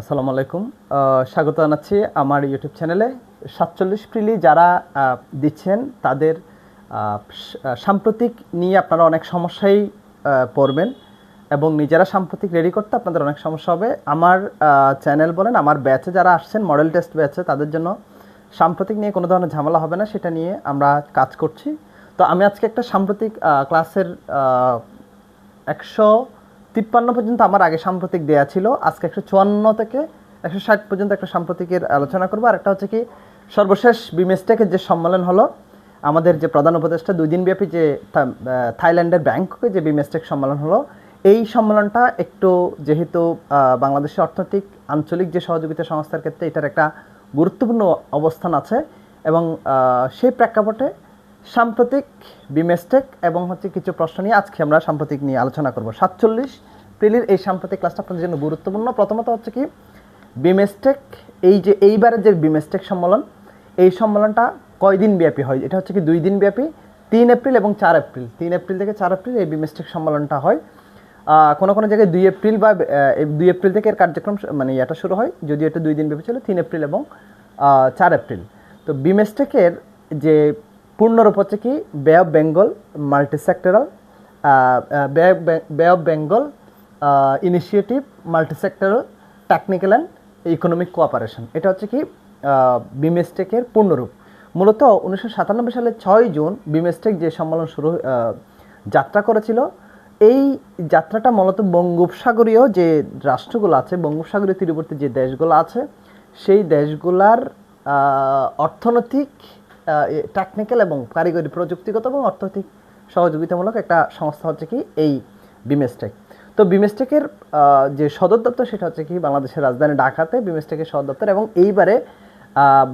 আসসালামু আলাইকুম। স্বাগত জানাচ্ছি আমার ইউটিউব চ্যানেলে সাতচল্লিশ প্রিলি যারা দিচ্ছেন, তাদের সাম্প্রতিক নিয়ে আপনারা অনেক সমস্যাই পড়বেন এবং নিজেরা সাম্প্রতিক রেডি করতে আপনাদের অনেক সমস্যা হবে। আমার চ্যানেল বলেন, আমার ব্যাচে যারা আসছেন মডেল টেস্ট ব্যাচে তাদের জন্য সাম্প্রতিক নিয়ে কোনো ধরনের ঝামেলা হবে না, সেটা নিয়ে আমরা কাজ করছি। তো আমি আজকে একটা সাম্প্রতিক ক্লাসের একশো তিপ্পান্ন পর্যন্ত আমার আগে সাম্প্রতিক দেয়া ছিল। আজকে একশো চুয়ান্ন থেকে একশো ষাট পর্যন্ত একটা সাম্প্রতিকের আলোচনা করব। আর একটা হচ্ছে কি, সর্বশেষ বিমেস্টেকের যে সম্মেলন হলো, আমাদের যে প্রধান উপদেষ্টা দুই দিনব্যাপী যে থাইল্যান্ডের ব্যাংককে যে বিমেস্টেক সম্মেলন হলো, এই সম্মেলনটা একটু যেহেতু বাংলাদেশের অর্থনৈতিক, আঞ্চলিক যে সহযোগিতা সংস্থার ক্ষেত্রে এটার একটা গুরুত্বপূর্ণ অবস্থান আছে এবং সেই প্রেক্ষাপটে সাম্প্রতিক বিমেস্টেক এবং হচ্ছে কিছু প্রশ্ন নিয়ে আজকে আমরা সাম্প্রতিক নিয়ে আলোচনা করব। সাতচল্লিশ প্রিলির এই সাম্প্রতিক ক্লাসটা আপনাদের জন্য গুরুত্বপূর্ণ। প্রথমত হচ্ছে কি, বিমেস্টেক, এই যে এইবারের যে বিমেস্টেক সম্মেলন, এই সম্মেলনটা কয়দিন ব্যাপী হয়? এটা হচ্ছে কি দুই দিন ব্যাপী? তিন এপ্রিল এবং চার এপ্রিল। তিন এপ্রিল থেকে চার এপ্রিল এই বিমেস্টেক সম্মেলনটা হয়। কোনো কোনো জায়গায় দুই এপ্রিল বা দুই এপ্রিল থেকে এর কার্যক্রম মানে এটা শুরু হয়। যদিও এটা দুই দিন ব্যাপী ছিল, তিন এপ্রিল এবং চার এপ্রিল। তো বিমেস্টেকের যে পূর্ণরূপ হচ্ছে কি bay of Bengal multi sectoral Bay of Bengal initiative multi sectoral technical and economic cooperation এটা হচ্ছে কি বিমেস্টেকের পূর্ণরূপ। মূলত উনিশশো সাতানব্বই সালের ছয় জুন বিমেস্টেক যে সম্মেলন শুরু যাত্রা করেছিল, এই যাত্রাটা মূলত বঙ্গোপসাগরীয় যে রাষ্ট্রগুলো আছে, বঙ্গোপসাগরীয় তীরবর্তী যে দেশগুলো আছে, সেই দেশগুলার অর্থনৈতিক টেকনিক্যাল এবং কারিগরি প্রযুক্তিগত এবং অর্থনৈতিক সহযোগিতামূলক একটা সংস্থা হচ্ছে কি এই বিমেস্টেক তো বিমেস্টেকের যে সদর দপ্তর সেটা হচ্ছে কি বাংলাদেশের রাজধানী ঢাকাতে বিমেস্টেকের সদর দপ্তর এবং এইবারে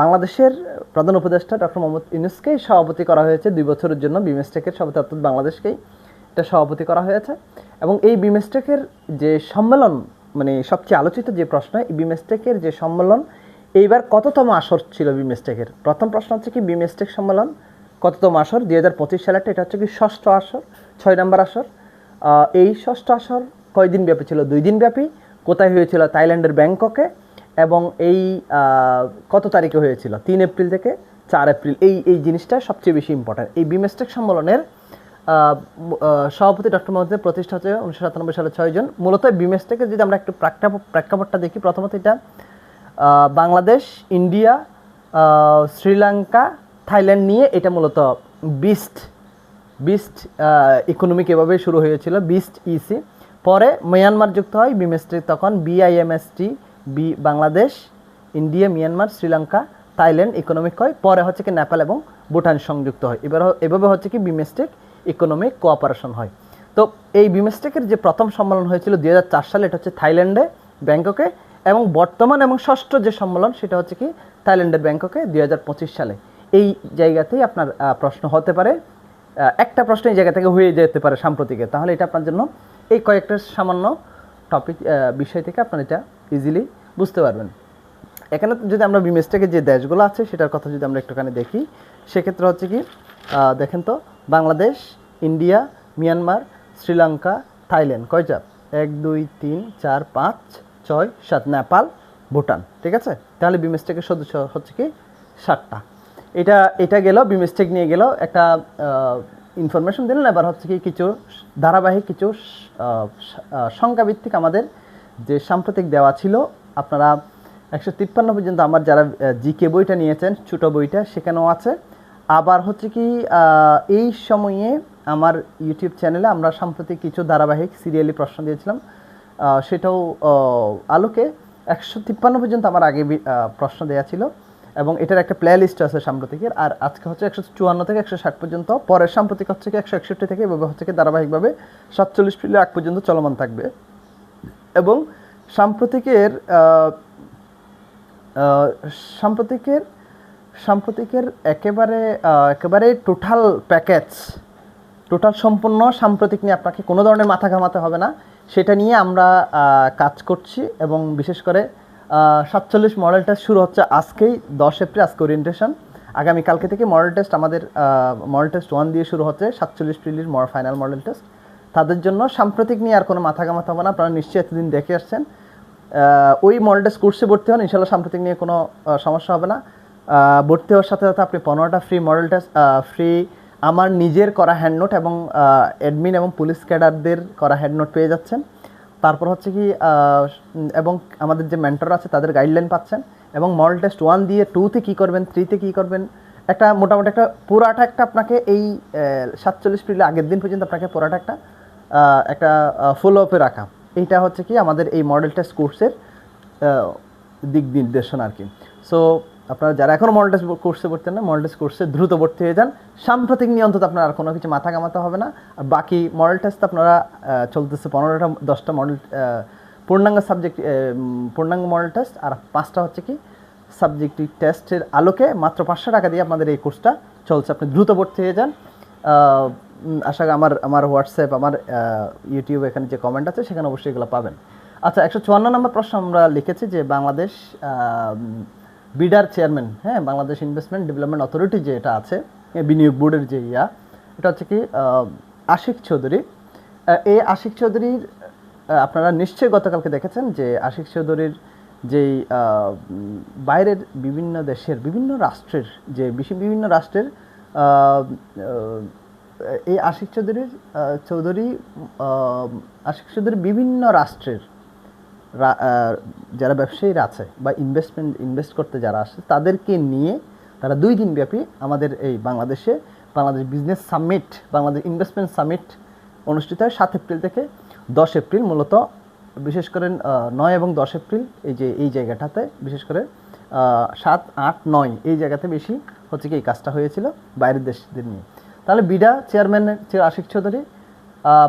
বাংলাদেশের প্রধান উপদেষ্টা ডক্টর মোহাম্মদ ইউনুসকেই সভাপতি করা হয়েছে দুই বছরের জন্য বিমেস্টেকের সভাপতি, অর্থাৎ বাংলাদেশকেই এটা সভাপতি করা হয়েছে। এবং এই বিমেস্টেকের যে সম্মেলন মানে সবচেয়ে আলোচিত যে প্রশ্ন, এই বিমেস্টেকের যে সম্মেলন এইবার কততম আসর ছিল বিমেস্টেকের প্রথম প্রশ্ন হচ্ছে কি বিমেস্টেক সম্মেলন কততম আসর? দুই হাজার পঁচিশ সালেরটা এটা হচ্ছে কি ষষ্ঠ আসর, ছয় নম্বর আসর। এই ষষ্ঠ আসর কয়দিন ব্যাপী ছিল? দুই দিন ব্যাপী। কোথায় হয়েছিল? থাইল্যান্ডের ব্যাংককে। এবং এই কত তারিখে হয়েছিল? তিন এপ্রিল থেকে চার এপ্রিল। এই এই জিনিসটা সবচেয়ে বেশি ইম্পর্ট্যান্ট এই বিমেস্টেক সম্মেলনের সভাপতি ডক্টর মোহাম্মদের প্রতিষ্ঠা হচ্ছে উনিশশো সাতানব্বই সালে ছয়জন মূলত বিমেস্টেকে যদি আমরা একটু প্রেক্ষাপট প্রেক্ষাপটটা দেখি, প্রথমত এটা বাংলাদেশ, ইন্ডিয়া শ্রীলঙ্কা, থাইল্যান্ড নিয়ে এটা মূলত বিস্ট বিস্ট ইকোনমিক এভাবে শুরু হয়েছিল বিস্ট ইসি পরে মিয়ানমার যুক্ত হয় বিমেস্টেক তখন BIMST B Bangladesh, India, Myanmar, Sri Lanka, Thailand economic হয়, পরে হচ্ছে কি নেপাল এবং ভুটান সংযুক্ত হয়। এবার এভাবে হচ্ছে কি বিমেস্টেক ইকোনমিক কোঅপারেশন হয়। তো এই বিমেস্টেকের যে প্রথম সম্মেলন হয়েছিল দু হাজার চার সালে, এটা হচ্ছে থাইল্যান্ডে, ব্যাংককে এবং বর্তমান এবং ষষ্ঠ যে সম্মেলন, সেটা হচ্ছে কি থাইল্যান্ডের ব্যাংককে দুই হাজার পঁচিশ সালে। এই জায়গাতেই আপনার প্রশ্ন হতে পারে। একটা প্রশ্ন এই জায়গা থেকে হয়ে যেতে পারে সাম্প্রতিকে। তাহলে এটা আপনার জন্য এই কয়েকটা সামান্য টপিক বিষয় থেকে আপনার এটা ইজিলি বুঝতে পারবেন। এখানে যদি আমরা বিমেস্টেকের যে দেশগুলো আছে, সেটার কথা যদি আমরা একটুখানি দেখি, সেক্ষেত্রে হচ্ছে কি দেখেন তো, Bangladesh, India, Myanmar, Sri Lanka, Thailand. কয়টা? এক, দুই, তিন, চার, পাঁচ। ছয়, সাত নেপাল, ভুটান, ঠিক আছে? তাহলে বিমেস্টেকের সদস্য হচ্ছে কি? সাতটা। এটা এটা গেল, বিমেস্টেক নিয়ে গেল, একটা ইনফরমেশন দিলেন, এবার হচ্ছে কি কিছু ধারাবাহিক, কিছু সংখ্যাভিত্তিক আমাদের যে সাম্প্রতিক দেওয়া ছিল, আপনারা একশো তিপ্পান্ন পর্যন্ত আমার যারা জিকে বইটা নিয়েছেন, ছোটো বইটা, সেখানেও আছে। আবার হচ্ছে কি এই সময়ে আমার ইউটিউব চ্যানেলে আমরা সাম্প্রতিক কিছু ধারাবাহিক সিরিয়ালি প্রশ্ন দিয়েছিলাম। সেটাও আলোকে একশো তিপ্পান্ন পর্যন্ত আমার আগে প্রশ্ন দেওয়া ছিল এবং এটার একটা প্লে লিস্ট আছে সাম্প্রতিকের, আর আজকে হচ্ছে একশো চুয়ান্ন থেকে একশো ষাট পর্যন্ত, পরের সাম্প্রতিক হচ্ছে কি একশো একষট্টি থেকে, এভাবে হচ্ছে কি ধারাবাহিকভাবে সাতচল্লিশ ফিলে আগ পর্যন্ত চলমান থাকবে। এবং সাম্প্রতিকের সাম্প্রতিকের সাম্প্রতিকের একেবারে একেবারে টোটাল প্যাকেজ টোটাল সম্পূর্ণ সাম্প্রতিক নিয়ে আপনাকে কোনো ধরনের মাথা ঘামাতে হবে না। সেটা নিয়ে আমরা কাজ করছি এবং বিশেষ করে সাতচল্লিশ মডেল টেস্ট শুরু হচ্ছে আজকেই, দশ এপ্রিল, আজকে ওরিয়েন্টেশন আগামীকালকে থেকে মডেল টেস্ট আমাদের মডেল টেস্ট ওয়ান দিয়ে শুরু হচ্ছে, সাতচল্লিশ প্রিলির ফাইনাল মডেল টেস্ট তাদের জন্য সাম্প্রতিক নিয়ে আর কোনো মাথা ঘামাতে হবে না, আপনারা নিশ্চয়ই এতদিন দেখে আসছেন। ওই মডেল টেস্ট কোর্সে ভর্তি হন ইনশাল্লাহ সাম্প্রতিক নিয়ে কোনো সমস্যা হবে না। ভর্তি হওয়ার সাথে সাথে আপনি পনেরোটা ফ্রি মডেল টেস্ট ফ্রি আমার নিজের করা হ্যান্ড নোট এবং অ্যাডমিন এবং পুলিশ ক্যাডারদের করা হ্যান্ড নোট পেয়ে যাচ্ছেন। তারপর হচ্ছে কি এবং আমাদের যে মেন্টর আছে তাদের গাইডলাইন পাচ্ছেন এবং মডেল টেস্ট ওয়ান দিয়ে টুতে কী করবেন থ্রিতে কী করবেন, একটা মোটামুটি একটা পুরাটা একটা আপনাকে এই সাতচল্লিশ পিরিয়ড আগের দিন পর্যন্ত আপনাকে পুরাটা একটা একটা ফলো আপে রাখা। এইটা হচ্ছে কি আমাদের এই মডেল টেস্ট কোর্সের দিক নির্দেশনা আর কি। সো আপনারা যারা এখনও মডেল কোর্সে ভর্তি না মডেল কোর্সে দ্রুত ভর্তি হয়ে যান। সাম্প্রতিক নিয়ে অন্তত আপনার আর কোনো কিছু মাথা কামাতে হবে না। আর বাকি মডেল টেস্ট আপনারা চলতেছে পনেরোটা, দশটা মডেল পূর্ণাঙ্গ সাবজেক্ট পূর্ণাঙ্গ মডেল টেস্ট আর পাঁচটা হচ্ছে কি সাবজেক্টিভ টেস্টের আলোকে মাত্র পাঁচশো টাকা দিয়ে আপনাদের এই কোর্সটা চলছে। আপনি দ্রুত ভর্তি হয়ে যান। আশা করি আমার আমার হোয়াটসঅ্যাপ আমার ইউটিউব এখানে যে কমেন্ট আছে সেখানে অবশ্যই এগুলো পাবেন। আচ্ছা একশো চুয়ান্ন নম্বর প্রশ্ন আমরা লিখেছি যে বাংলাদেশ বিডার চেয়ারম্যান হ্যাঁ বাংলাদেশ ইনভেস্টমেন্ট ডেভেলপমেন্ট অথরিটি যে এটা আছে বিনিয়োগ বোর্ডের যে ইয়া, এটা হচ্ছে কি আশিক চৌধুরী। এই আশিক চৌধুরীর আপনারা নিশ্চয়ই গতকালকে দেখেছেন যে আশিক চৌধুরীর যেই বাইরের বিভিন্ন দেশের, বিভিন্ন রাষ্ট্রের যে বিভিন্ন রাষ্ট্রের এই আশিক চৌধুরীর চৌধুরী আশিক চৌধুরী বিভিন্ন রাষ্ট্রের যারা ব্যবসায়ীরা আছে বা ইনভেস্টমেন্ট ইনভেস্ট করতে যারা আসে, তাদেরকে নিয়ে তারা দুই দিন ব্যাপী আমাদের এই বাংলাদেশে, Bangladesh business summit Bangladesh investment summit অনুষ্ঠিত হয় সাত এপ্রিল থেকে দশ এপ্রিল মূলত। বিশেষ করে নয় এবং দশ এপ্রিল এই যে, এই জায়গাটাতে বিশেষ করে সাত, আট, নয় এই জায়গাতে বেশি হচ্ছে কি এই কাজটা হয়েছিল বাইরের দেশদের নিয়ে। তাহলে বিডা চেয়ারম্যানের আশিক চৌধুরী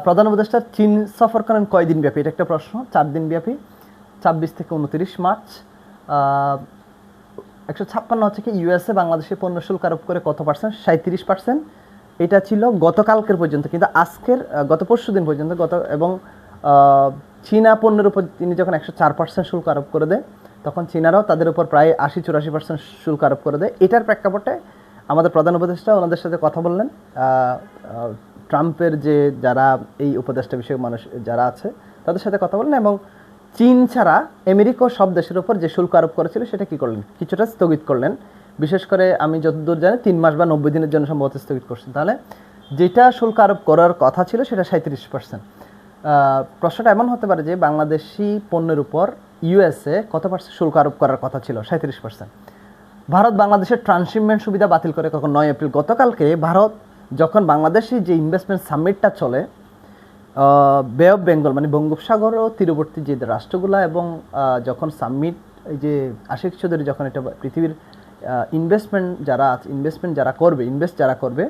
প্রধান উপদেষ্টা, চীন সফর করেন কয়দিন ব্যাপী? এটা একটা প্রশ্ন চার দিন ব্যাপী। ছাব্বিশ থেকে উনত্রিশ মার্চ। একশো ছাপ্পান্ন হচ্ছে কি, ইউএসএ বাংলাদেশে পণ্য শুল্ক আরোপ করে কত পার্সেন্ট? সাঁত্রিশ পার্সেন্ট। এটা ছিল গতকালকের পর্যন্ত, কিন্তু আজকের গত পরশু দিন পর্যন্ত গত, এবং চীনা পণ্যের উপর তিনি যখন একশো চার পার্সেন্ট শুল্ক আরোপ করে দেয়, তখন চীনারাও তাদের উপর প্রায় আশি চুরাশি পার্সেন্ট শুল্ক আরোপ করে দেয়। এটার প্রেক্ষাপটে আমাদের প্রধান উপদেষ্টা, ওনাদের সাথে কথা বললেন। ট্রাম্পের যে যারা এই উপদেষ্টা বিষয়ক মানুষ যারা আছে, তাদের সাথে কথা বললেন এবং চীন ছাড়া আমেরিকা সব দেশের উপর যে শুল্ক আরোপ করেছিল সেটা কি করলেন? কিছুটা স্থগিত করলেন। বিশেষ করে আমি যতদূর জানি তিন মাস বা নব্বই দিনের জন্য সম্ভবত স্থগিত করছেন। তাহলে যেটা শুল্ক আরোপ করার কথা ছিল সেটা সাঁত্রিশ পার্সেন্ট প্রশ্নটা এমন হতে পারে যে বাংলাদেশি পণ্যের উপর ইউএসএ কত পার্সেন্ট শুল্ক আরোপ করার কথা ছিল? সাঁত্রিশ পার্সেন্ট ভারত বাংলাদেশের ট্রান্সশিপমেন্ট সুবিধা বাতিল করে কখন? নয় এপ্রিল। গতকালকে ভারত যখন বাংলাদেশে যে ইনভেস্টমেন্ট সামিটটা চলে বে অফ বেঙ্গল মানে বঙ্গোপসাগর ও তীরবর্তী যে রাষ্ট্রগুলা এবং যখন সামিট এই যে আশিক চৌধুরী যখন এটা পৃথিবীর ইনভেস্টমেন্ট যারা আছে ইনভেস্টমেন্ট যারা করবে ইনভেস্ট যারা করবে,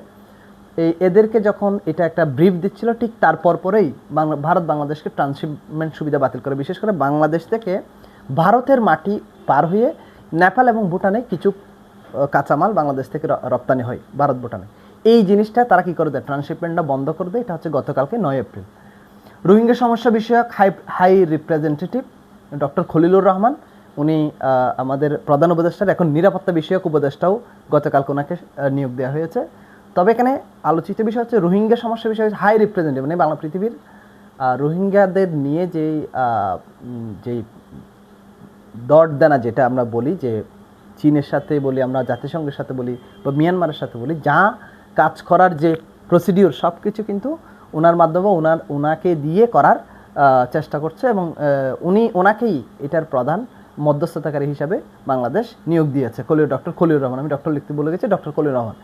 এই এদেরকে যখন এটা একটা ব্রিফ দিচ্ছিল, ঠিক তারপর পরেই বাংলা, ভারত বাংলাদেশকে ট্রান্সশিপমেন্ট সুবিধা বাতিল করে। বিশেষ করে বাংলাদেশ থেকে ভারতের মাটি পার হয়ে নেপাল এবং ভুটানে কিছু কাঁচামাল বাংলাদেশ থেকে রপ্তানি হয় ভারত ভুটানে এই জিনিসটা তারা কি করে দেয়? ট্রান্সশিপমেন্টটা বন্ধ করে দেয়। এটা হচ্ছে গতকালকে নয় এপ্রিল। রোহিঙ্গা সমস্যা বিষয়ক high high representative doctor Khalilur Rahman, উনি আমাদের প্রধান উপদেষ্টার এখন নিরাপত্তা বিষয়ক উপদেষ্টাও গতকালকে ওনাকে নিয়োগ দেওয়া হয়েছে। তবে এখানে আলোচিত বিষয় হচ্ছে রোহিঙ্গা সমস্যা বিষয়ে হাই রিপ্রেজেন্টেটিভ মানে বাংলা পৃথিবীর রোহিঙ্গাদের নিয়ে যেই যেই দর দেনা যেটা আমরা বলি, যে চীনের সাথে বলি, আমরা জাতিসংঘের সাথে বলি বা মিয়ানমারের সাথে বলি, যা কাজ করার যে প্রসিডিওর সব কিছু কিন্তু ওনার মাধ্যমে ওনার, ওনাকে দিয়ে করার চেষ্টা করছে এবং উনি ওনাকেই এটার প্রধান মধ্যস্থতাকারী হিসাবে বাংলাদেশ নিয়োগ দিয়েছে। কলিউ ডক্টর কলিউর রহমান, আমি ডক্টর লিখতে বলে গেছি, ডক্টর কলিউর রহমান।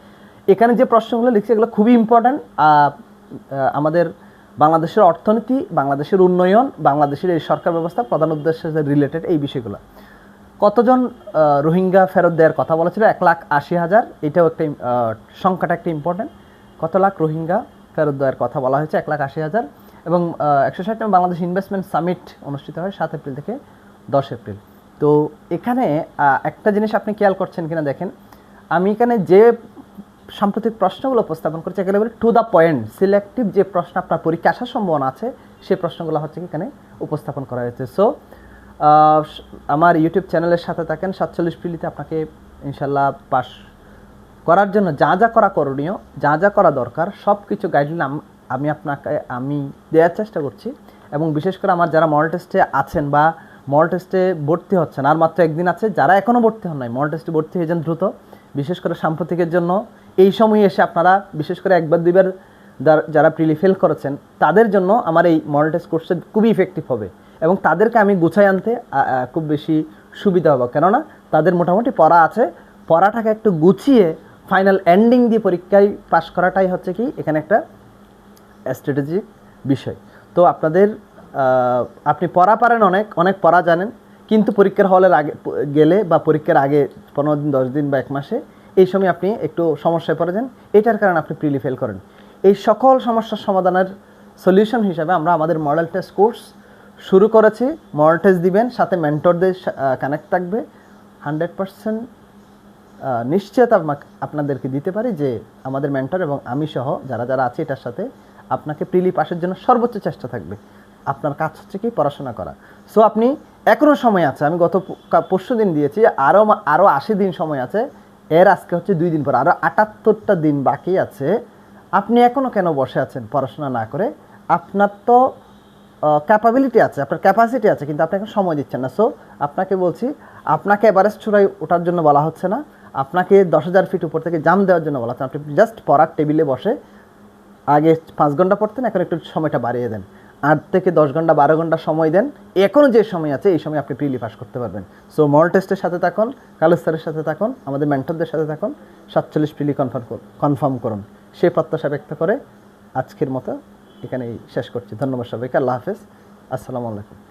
এখানে যে প্রশ্নগুলো লিখছে, এগুলো খুবই ইম্পর্ট্যান্ট আমাদের বাংলাদেশের অর্থনীতি, বাংলাদেশের উন্নয়ন, বাংলাদেশের এই সরকার ব্যবস্থা প্রধান উদ্দেশ্যের রিলেটেড এই বিষয়গুলো। কতজন রোহিঙ্গা ফেরত দেওয়ার কথা বলা ছিল? এক লাখ আশি হাজার। এটাও একটা সংখ্যাটা একটা ইম্পর্টেন্ট কত লাখ রোহিঙ্গা ফেরত দেওয়ার কথা বলা হয়েছে? এক লাখ আশি হাজার। এবং একশো ষাট বাংলাদেশ ইনভেস্টমেন্ট সামিট অনুষ্ঠিত হয় সাত এপ্রিল থেকে দশ এপ্রিল। তো এখানে একটা জিনিস আপনি খেয়াল করছেন কিনা দেখেন, আমি এখানে যে সাম্প্রতিক প্রশ্নগুলো উপস্থাপন করছি, একেবারে টু দ্য পয়েন্ট সিলেক্টিভ যে প্রশ্ন আপনার পরীক্ষা আসার সম্ভাবনা আছে সেই প্রশ্নগুলো হচ্ছে কি এখানে উপস্থাপন করা হয়েছে। সো আমার ইউটিউব চ্যানেলের সাথে থাকেন, সাতচল্লিশ পিলিতে আপনাকে ইনশাল্লাহ পাস করার জন্য যা যা করা করণীয়, যা যা করা দরকার সব কিছু গাইডলাইন আমি আপনাকে, আমি দেওয়ার চেষ্টা করছি। এবং বিশেষ করে আমার যারা মডেল টেস্টে আছেন বা মল টেস্টে ভর্তি হচ্ছেন, আর মাত্র একদিন আছে, যারা এখনও ভর্তি হন নাই মল টেস্টে ভর্তি হয়ে যান দ্রুত। বিশেষ করে সাম্প্রতিকের জন্য এই সময়ে এসে আপনারা বিশেষ করে একবার, দুইবার যারা প্রিলি ফেল করেছেন, তাদের জন্য আমার এই মডেল টেস্ট কোর্সটা খুবই ইফেক্টিভ হবে। এবং তাদেরকে আমি গুছাই আনতে খুব বেশি সুবিধা হবে। কেননা তাদের মোটামুটি পড়া আছে। পড়াটাকে একটু গুছিয়ে ফাইনাল এন্ডিং দিয়ে পরীক্ষায় পাশ করাটাই হচ্ছে কি, এখানে একটা স্ট্র্যাটেজিক বিষয়। তো আপনাদের আপনি পড়া পারেন অনেক অনেক পড়া জানেন, কিন্তু পরীক্ষার হলের আগে গেলে বা পরীক্ষার আগে পনেরো দিন, দশ দিন বা এক মাসে এই সময় আপনি একটু সমস্যায় পড়ে যান এটার কারণে আপনি প্রিলি ফেল করেন। এই সকল সমস্যার সমাধানের সলিউশন হিসাবে আমরা আমাদের মডেল টেস্ট কোর্স শুরু করেছি টেস্ট দিবেন, সাথে মেন্টরদের কানেক্ট থাকবে। হান্ড্রেড পার্সেন্ট আমাক- আপনাদেরকে দিতে পারি যে আমাদের মেন্টর এবং আমি সহ যারা যারা আছে এটার সাথে আপনাকে প্রিলি পাশের জন্য সর্বোচ্চ চেষ্টা থাকবে। আপনার কাজ হচ্ছে কি পড়াশোনা করা। সো আপনি এখনও সময় আছে, আমি গত পরশু দিন দিয়েছি আরও আরও আশি দিন সময় আছে, এর আজকে হচ্ছে দুই দিন পর আরও আটাত্তরটা দিন বাকি আছে। আপনি এখনও কেন বসে আছেন পড়াশোনা না করে? আপনার তো ক্যাপাবিলিটি আছে, আপনার ক্যাপাসিটি আছে, কিন্তু আপনি এখন সময় দিচ্ছেন না। সো আপনাকে বলছি, আপনাকে এভারেস্ট চূড়ায় ওঠার জন্য বলা হচ্ছে না। আপনাকে দশ হাজার ফিট উপর থেকে জাম দেওয়ার জন্য বলা হচ্ছে। আপনি জাস্ট পড়ার টেবিলে বসে আগে পাঁচ ঘণ্টা পড়তেন, এখন একটু সময়টা বাড়িয়ে দেন। আট থেকে দশ ঘণ্টা, বারো ঘণ্টা সময় দেন। এখনও যে সময় আছে, এই সময় আপনি প্রিলি পাস করতে পারবেন। সো মল টেস্টের সাথে থাকুন, কালো স্যারের সাথে থাকুন, আমাদের মেন্টরদের সাথে থাকুন, সাতচল্লিশ প্রিলি কনফার্ম কনফার্ম করুন। সে প্রত্যাশা ব্যক্ত করে আজকের মতো এখানেই শেষ করছি। ধন্যবাদ সবাইকে। আল্লাহ হাফেজ। আসসালামু আলাইকুম।